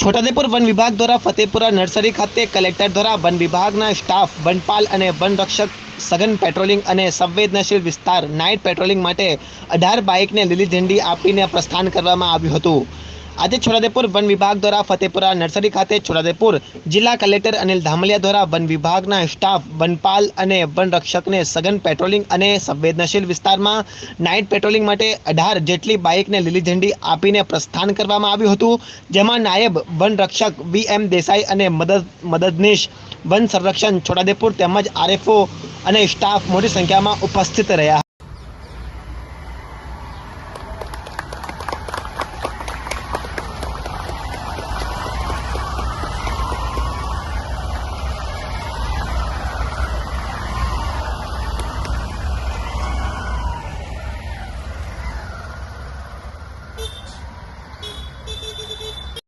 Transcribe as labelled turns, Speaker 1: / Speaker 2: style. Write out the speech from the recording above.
Speaker 1: છોટાઉદેપુર વન વિભાગ દ્વારા ફતેપુરા નર્સરી ખાતે કલેક્ટર દ્વારા વન વિભાગના સ્ટાફ, વનપાલ અને વનરક્ષક સઘન પેટ્રોલિંગ અને સંવેદનશીલ વિસ્તાર, નાઇટ પેટ્રોલિંગ માટે અઢાર બાઇકને લીલી ઝંડી આપીને પ્રસ્થાન કરવામાં આવ્યું હતું. આજે છોડાદેપુર વન વિભાગ દ્વારા ફતેપુરા નર્સરી ખાતે છોડાદેપુર જિલ્લા કલેક્ટર અનિલ ધામલિયા દ્વારા વન વિભાગના સ્ટાફ, વનપાલ અને વનરક્ષકને સઘન પેટ્રોલિંગ અને સંવેદનશીલ વિસ્તારમાં નાઇટ પેટ્રોલિંગ માટે અઢાર જેટલી બાઇકને લીલી ઝંડી આપીને પ્રસ્થાન કરવામાં આવ્યું હતું, જેમાં નાયબ વનરક્ષક વી એમ દેસાઈ અને મદદ, મદદનીશ વન સંરક્ષણ છોડાદેપુર તેમજ આરએફઓ અને સ્ટાફ મોટી સંખ્યામાં ઉપસ્થિત રહ્યા.